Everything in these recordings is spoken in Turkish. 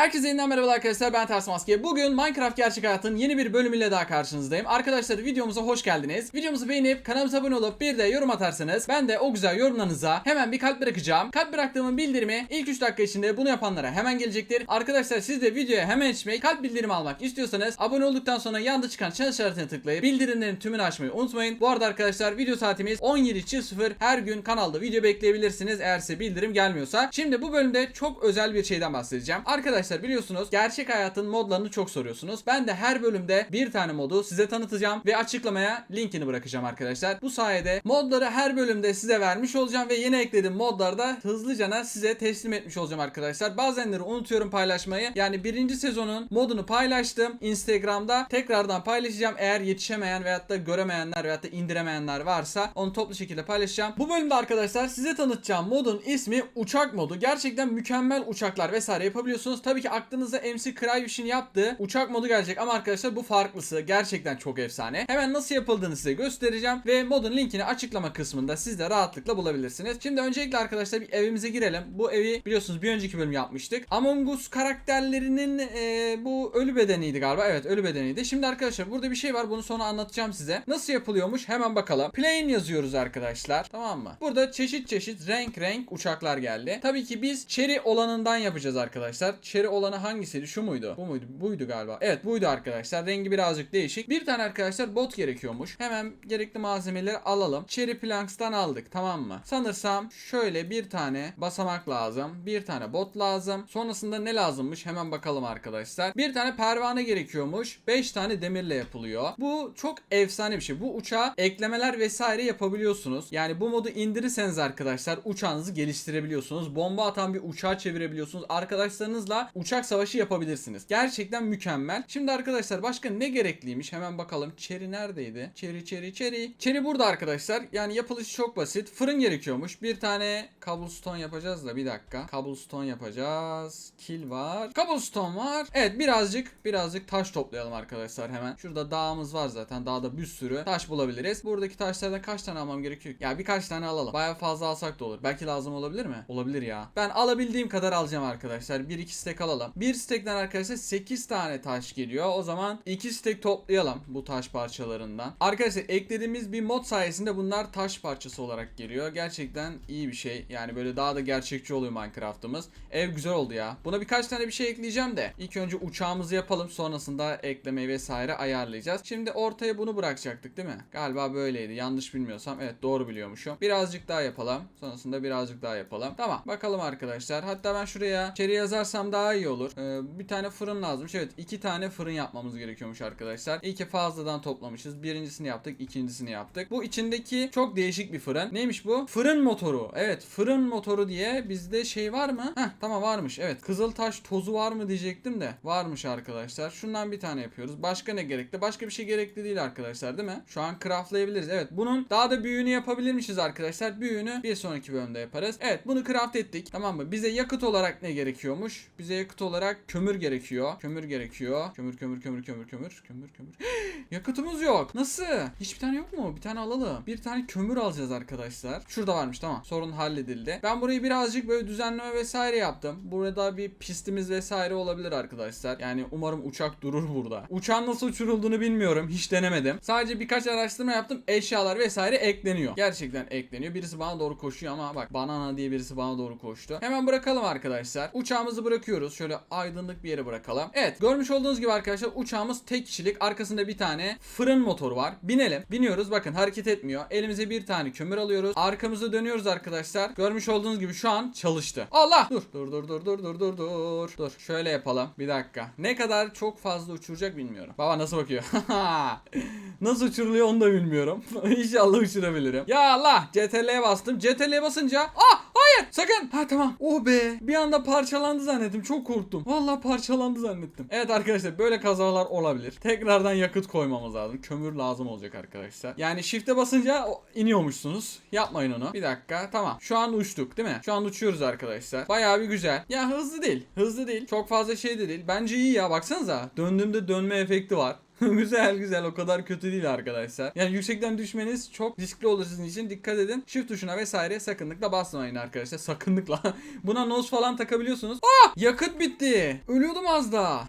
Herkese yeniden merhaba arkadaşlar ben Ters Maske. Bugün Minecraft Gerçek Hayat'ın yeni bir bölümüyle daha karşınızdayım. Arkadaşlar videomuza hoş geldiniz. Videomuzu beğenip kanalımıza abone olup bir de yorum atarsanız ben de o güzel yorumlarınıza hemen bir kalp bırakacağım. Kalp bıraktığımın bildirimi ilk 3 dakika içinde bunu yapanlara hemen gelecektir. Arkadaşlar siz de videoya hemen geçmeyi kalp bildirimi almak istiyorsanız abone olduktan sonra yanında çıkan çan işaretine tıklayıp bildirimlerin tümünü açmayı unutmayın. Bu arada arkadaşlar video saatimiz 17.00 her gün kanalda video bekleyebilirsiniz eğer size bildirim gelmiyorsa. Şimdi bu bölümde çok özel bir şeyden bahsedeceğim. Arkadaşlar biliyorsunuz gerçek hayatın modlarını çok soruyorsunuz. Ben de her bölümde bir tane modu size tanıtacağım ve açıklamaya linkini bırakacağım arkadaşlar. Bu sayede modları her bölümde size vermiş olacağım ve yeni eklediğim modları da hızlıcana size teslim etmiş olacağım arkadaşlar. Bazenleri unutuyorum paylaşmayı. Yani birinci sezonun modunu paylaştım. Instagram'da tekrardan paylaşacağım. Eğer yetişemeyen veyahut da göremeyenler veyahut da indiremeyenler varsa onu toplu şekilde paylaşacağım. Bu bölümde arkadaşlar size tanıtacağım modun ismi uçak modu. Gerçekten mükemmel uçaklar vesaire yapabiliyorsunuz. Tabii ki aklınıza MC Cryvish'in yaptığı uçak modu gelecek ama arkadaşlar bu farklısı. Gerçekten çok efsane. Hemen nasıl yapıldığını size göstereceğim ve modun linkini açıklama kısmında siz de rahatlıkla bulabilirsiniz. Şimdi öncelikle arkadaşlar bir evimize girelim. Bu evi biliyorsunuz bir önceki bölüm yapmıştık. Among Us karakterlerinin e, bu ölü bedeniydi galiba. Evet ölü bedeniydi. Şimdi arkadaşlar burada bir şey var. Bunu sonra anlatacağım size. Nasıl yapılıyormuş hemen bakalım. Plane yazıyoruz arkadaşlar. Tamam mı? Burada çeşit çeşit renk renk uçaklar geldi. Tabii ki biz cherry olanından yapacağız arkadaşlar. Cherry olanı hangisiydi? Şu muydu? Bu muydu? Buydu galiba. Evet buydu arkadaşlar. Rengi birazcık değişik. Bir tane arkadaşlar bot gerekiyormuş. Hemen gerekli malzemeleri alalım. Cherry Planks'tan aldık tamam mı? Sanırsam şöyle bir tane basamak lazım. Bir tane bot lazım. Sonrasında ne lazımmış? Hemen bakalım arkadaşlar. Bir tane pervane gerekiyormuş. 5 tane demirle yapılıyor. Bu çok efsane bir şey. Bu uçağa eklemeler vesaire yapabiliyorsunuz. Yani bu modu indirirseniz arkadaşlar uçağınızı geliştirebiliyorsunuz. Bomba atan bir uçağa çevirebiliyorsunuz. Arkadaşlarınızla uçak savaşı yapabilirsiniz. Gerçekten mükemmel. Şimdi arkadaşlar başka ne gerekliymiş? Hemen bakalım. Cherry neredeydi? Cherry cherry cherry. Cherry burada arkadaşlar. Yani yapılışı çok basit. Fırın gerekiyormuş. Bir tane cobblestone yapacağız da bir dakika. Cobblestone yapacağız. Kil var. Cobblestone var. Evet birazcık birazcık taş toplayalım arkadaşlar hemen. Şurada dağımız var zaten. Dağda bir sürü taş bulabiliriz. Buradaki taşlardan kaç tane almam gerekiyor? Ya birkaç tane alalım. Baya fazla alsak da olur. Belki lazım olabilir mi? Olabilir ya. Ben alabildiğim kadar alacağım arkadaşlar. 1-2 stek alalım. Bir stekten arkadaşlar 8 tane taş geliyor. O zaman 2 stek toplayalım bu taş parçalarından. Arkadaşlar eklediğimiz bir mod sayesinde bunlar taş parçası olarak geliyor. Gerçekten iyi bir şey. Yani böyle daha da gerçekçi oluyor Minecraft'ımız. Ev güzel oldu ya. Buna birkaç tane bir şey ekleyeceğim de. İlk önce uçağımızı yapalım. Sonrasında eklemeyi vesaire ayarlayacağız. Şimdi ortaya bunu bırakacaktık değil mi? Galiba böyleydi. Yanlış bilmiyorsam. Evet doğru biliyormuşum. Birazcık daha yapalım. Sonrasında birazcık daha yapalım. Tamam. Bakalım arkadaşlar. Hatta ben şuraya içeri yazarsam daha iyi olur. Ee, bir tane fırın lazımmış. Evet iki tane fırın yapmamız gerekiyormuş arkadaşlar. İyi ki fazladan toplamışız. Birincisini yaptık. ikincisini yaptık. Bu içindeki çok değişik bir fırın. Neymiş bu? Fırın motoru. Evet fırın motoru diye bizde şey var mı? Heh tamam varmış. Evet kızıltaş tozu var mı diyecektim de. Varmış arkadaşlar. Şundan bir tane yapıyoruz. Başka ne gerekli? Başka bir şey gerekli değil arkadaşlar değil mi? Şu an craftlayabiliriz. Evet bunun daha da büyüğünü yapabilirmişiz arkadaşlar. Büyüğünü bir sonraki bölümde yaparız. Evet bunu craft ettik. Tamam mı? Bize yakıt olarak ne gerekiyormuş? Bize yakıt olarak kömür gerekiyor. Kömür gerekiyor. Kömür kömür kömür kömür kömür kömür kömür. Yakıtımız yok. Nasıl? Hiçbir tane yok mu? Bir tane alalım. Bir tane kömür alacağız arkadaşlar. Şurada varmış tamam. Sorun halledildi. Ben burayı birazcık böyle düzenleme vesaire yaptım. Burada bir pistimiz vesaire olabilir arkadaşlar. Yani umarım uçak durur burada. Uçağın nasıl uçurulduğunu bilmiyorum. Hiç denemedim. Sadece birkaç araştırma yaptım. Eşyalar vesaire ekleniyor. Gerçekten ekleniyor. Birisi bana doğru koşuyor ama bak banana diye birisi bana doğru koştu. Hemen bırakalım arkadaşlar. Uçağımızı bırakıyoruz. Şöyle aydınlık bir yere bırakalım. Evet görmüş olduğunuz gibi arkadaşlar uçağımız tek kişilik. Arkasında bir tane fırın motoru var. Binelim. Biniyoruz. Bakın hareket etmiyor. Elimize bir tane kömür alıyoruz. Arkamızı dönüyoruz arkadaşlar. Görmüş olduğunuz gibi şu an çalıştı. Allah! Dur. Dur dur dur dur dur dur dur. Dur. Şöyle yapalım. Bir dakika. Ne kadar çok fazla uçuracak bilmiyorum. Baba nasıl bakıyor? nasıl uçuruluyor onu da bilmiyorum. İnşallah uçurabilirim. Ya Allah! CTRL'ye bastım. CTRL'ye basınca ah hayır sakın. Ha tamam. Oh be. Bir anda parçalandı zannettim. Çok korktum. Vallahi parçalandı zannettim. Evet arkadaşlar böyle kazalar olabilir. Tekrardan yakıt koymamız lazım. Kömür lazım olacak arkadaşlar. Yani shift'e basınca iniyormuşsunuz. Yapmayın onu. Bir dakika. Tamam. Şu an uçtuk değil mi? Şu an uçuyoruz arkadaşlar. Bayağı bir güzel. Ya hızlı değil. Hızlı değil. Çok fazla şey de değil. Bence iyi ya. Baksanıza. Döndüğümde dönme efekti var. güzel güzel o kadar kötü değil arkadaşlar. Yani yüksekten düşmeniz çok riskli olur sizin için. Dikkat edin. Shift tuşuna vesaire sakınlıkla basmayın arkadaşlar. Sakınlıkla. Buna nose falan takabiliyorsunuz. Ah! Yakıt bitti. Ölüyordum az daha.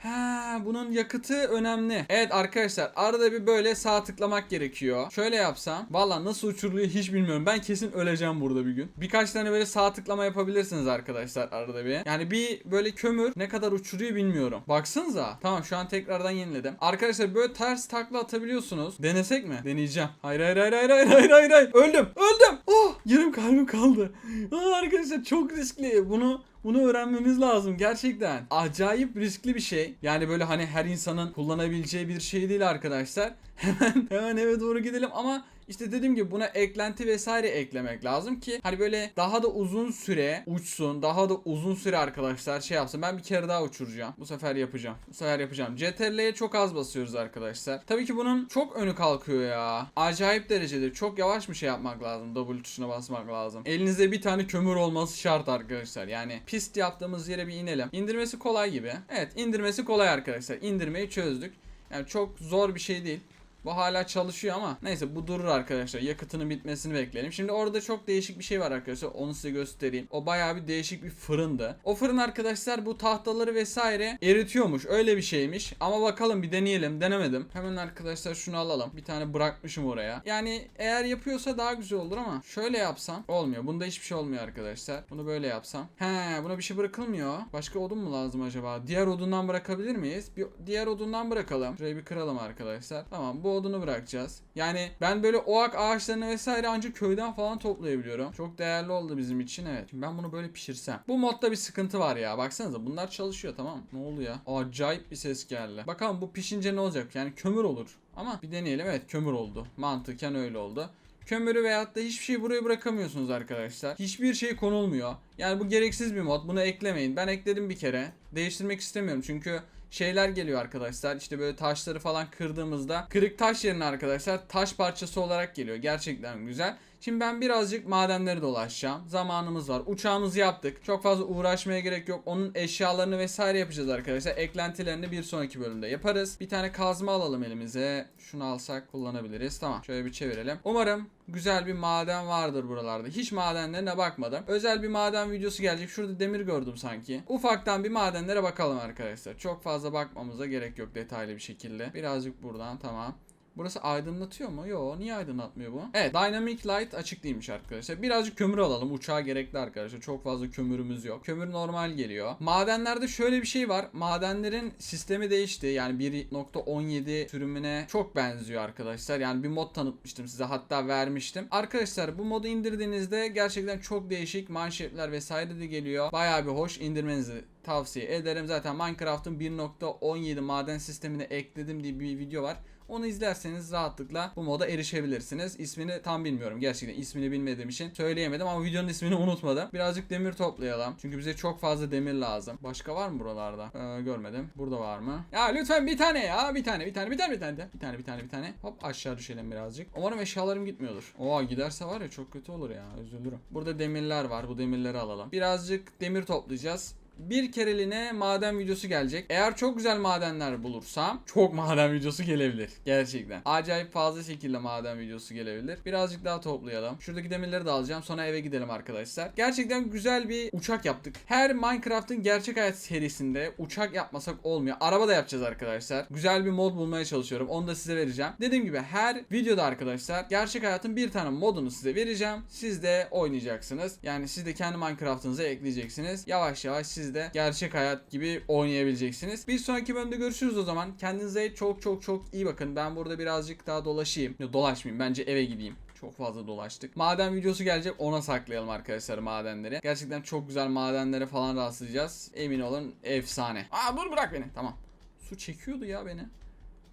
Bunun yakıtı önemli. Evet arkadaşlar arada bir böyle sağ tıklamak gerekiyor. Şöyle yapsam. Valla nasıl uçuruluyor hiç bilmiyorum. Ben kesin öleceğim burada bir gün. Birkaç tane böyle sağ tıklama yapabilirsiniz arkadaşlar arada bir. Yani bir böyle kömür ne kadar uçuruyor bilmiyorum. Baksanıza. Tamam şu an tekrardan yeniledim. Arkadaşlar böyle ters takla atabiliyorsunuz. Denesek mi? Deneyeceğim. Hayır hayır hayır hayır hayır hayır hayır. hayır. Öldüm. Öldüm. Oh yarım kalbim kaldı. Aa, arkadaşlar çok riskli. Bunu bunu öğrenmemiz lazım gerçekten. Acayip riskli bir şey. Yani böyle hani her insanın kullanabileceği bir şey değil arkadaşlar. Hemen hemen eve doğru gidelim ama işte dediğim gibi buna eklenti vesaire eklemek lazım ki hani böyle daha da uzun süre uçsun. Daha da uzun süre arkadaşlar şey yapsın. Ben bir kere daha uçuracağım. Bu sefer yapacağım. Bu sefer yapacağım. CTRL'ye çok az basıyoruz arkadaşlar. Tabii ki bunun çok önü kalkıyor ya. Acayip derecede. Çok yavaş bir şey yapmak lazım. W tuşuna basmak lazım. Elinizde bir tane kömür olması şart arkadaşlar. Yani pist yaptığımız yere bir inelim. İndirmesi kolay gibi. Evet indirmesi kolay arkadaşlar. İndirmeyi çözdük. Yani çok zor bir şey değil. Bu hala çalışıyor ama neyse bu durur arkadaşlar. Yakıtının bitmesini bekleyelim. Şimdi orada çok değişik bir şey var arkadaşlar. Onu size göstereyim. O bayağı bir değişik bir fırındı. O fırın arkadaşlar bu tahtaları vesaire eritiyormuş. Öyle bir şeymiş. Ama bakalım bir deneyelim. Denemedim. Hemen arkadaşlar şunu alalım. Bir tane bırakmışım oraya. Yani eğer yapıyorsa daha güzel olur ama şöyle yapsam olmuyor. Bunda hiçbir şey olmuyor arkadaşlar. Bunu böyle yapsam. He buna bir şey bırakılmıyor. Başka odun mu lazım acaba? Diğer odundan bırakabilir miyiz? Bir diğer odundan bırakalım. Şurayı bir kıralım arkadaşlar. Tamam bu odunu bırakacağız. Yani ben böyle oak ağaçlarını vesaire ancak köyden falan toplayabiliyorum. Çok değerli oldu bizim için evet. Şimdi ben bunu böyle pişirsem. Bu modda bir sıkıntı var ya. Baksanıza bunlar çalışıyor tamam mı? Ne oldu ya? Acayip bir ses geldi. Bakalım bu pişince ne olacak? Yani kömür olur. Ama bir deneyelim. Evet kömür oldu. Mantıken öyle oldu. Kömürü veyahut da hiçbir şey buraya bırakamıyorsunuz arkadaşlar. Hiçbir şey konulmuyor. Yani bu gereksiz bir mod. Bunu eklemeyin. Ben ekledim bir kere. Değiştirmek istemiyorum çünkü şeyler geliyor arkadaşlar. İşte böyle taşları falan kırdığımızda kırık taş yerine arkadaşlar taş parçası olarak geliyor. Gerçekten güzel. Şimdi ben birazcık madenleri dolaşacağım. Zamanımız var. Uçağımızı yaptık. Çok fazla uğraşmaya gerek yok. Onun eşyalarını vesaire yapacağız arkadaşlar. Eklentilerini bir sonraki bölümde yaparız. Bir tane kazma alalım elimize. Şunu alsak kullanabiliriz. Tamam. Şöyle bir çevirelim. Umarım güzel bir maden vardır buralarda. Hiç madenlerine bakmadım. Özel bir maden videosu gelecek. Şurada demir gördüm sanki. Ufaktan bir madenlere bakalım arkadaşlar. Çok fazla bakmamıza gerek yok detaylı bir şekilde. Birazcık buradan tamam. Burası aydınlatıyor mu? Yo niye aydınlatmıyor bu? Evet Dynamic Light açık değilmiş arkadaşlar. Birazcık kömür alalım. Uçağa gerekli arkadaşlar. Çok fazla kömürümüz yok. Kömür normal geliyor. Madenlerde şöyle bir şey var. Madenlerin sistemi değişti. Yani 1.17 sürümüne çok benziyor arkadaşlar. Yani bir mod tanıtmıştım size. Hatta vermiştim. Arkadaşlar bu modu indirdiğinizde gerçekten çok değişik manşetler vesaire de geliyor. Bayağı bir hoş indirmenizi tavsiye ederim. Zaten Minecraft'ın 1.17 maden sistemine ekledim diye bir video var. Onu izlerseniz rahatlıkla bu moda erişebilirsiniz. İsmini tam bilmiyorum. Gerçekten ismini bilmediğim için söyleyemedim ama videonun ismini unutmadım. Birazcık demir toplayalım. Çünkü bize çok fazla demir lazım. Başka var mı buralarda? Ee, görmedim. Burada var mı? Ya lütfen bir tane ya. Bir tane, bir tane, bir tane, bir tane. Bir tane, bir tane, bir tane. Hop aşağı düşelim birazcık. Umarım eşyalarım gitmiyordur. Oha giderse var ya çok kötü olur ya. Üzülürüm. Burada demirler var. Bu demirleri alalım. Birazcık demir toplayacağız bir kereliğine maden videosu gelecek. Eğer çok güzel madenler bulursam çok maden videosu gelebilir. Gerçekten. Acayip fazla şekilde maden videosu gelebilir. Birazcık daha toplayalım. Şuradaki demirleri de alacağım. Sonra eve gidelim arkadaşlar. Gerçekten güzel bir uçak yaptık. Her Minecraft'ın gerçek hayat serisinde uçak yapmasak olmuyor. Araba da yapacağız arkadaşlar. Güzel bir mod bulmaya çalışıyorum. Onu da size vereceğim. Dediğim gibi her videoda arkadaşlar gerçek hayatın bir tane modunu size vereceğim. Siz de oynayacaksınız. Yani siz de kendi Minecraft'ınıza ekleyeceksiniz. Yavaş yavaş siz de gerçek hayat gibi oynayabileceksiniz. Bir sonraki bölümde görüşürüz o zaman. Kendinize çok çok çok iyi bakın. Ben burada birazcık daha dolaşayım. Yok dolaşmayayım. Bence eve gideyim. Çok fazla dolaştık. Maden videosu gelecek ona saklayalım arkadaşlar madenleri. Gerçekten çok güzel madenlere falan rastlayacağız. Emin olun efsane. Aa dur bırak beni. Tamam. Su çekiyordu ya beni.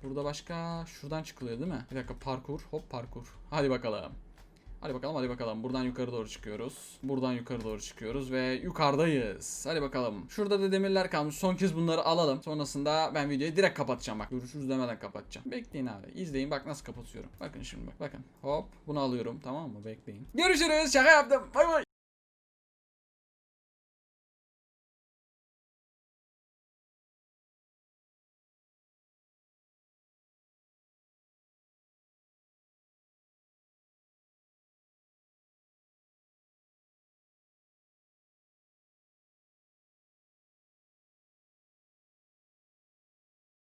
Burada başka şuradan çıkılıyor değil mi? Bir dakika parkur. Hop parkur. Hadi bakalım. Hadi bakalım hadi bakalım. Buradan yukarı doğru çıkıyoruz. Buradan yukarı doğru çıkıyoruz ve yukarıdayız. Hadi bakalım. Şurada da demirler kalmış. Son kez bunları alalım. Sonrasında ben videoyu direkt kapatacağım bak. Görüşürüz demeden kapatacağım. Bekleyin abi. İzleyin bak nasıl kapatıyorum. Bakın şimdi bak. Bakın. Hop bunu alıyorum tamam mı? Bekleyin. Görüşürüz. Şaka yaptım. Bay bay.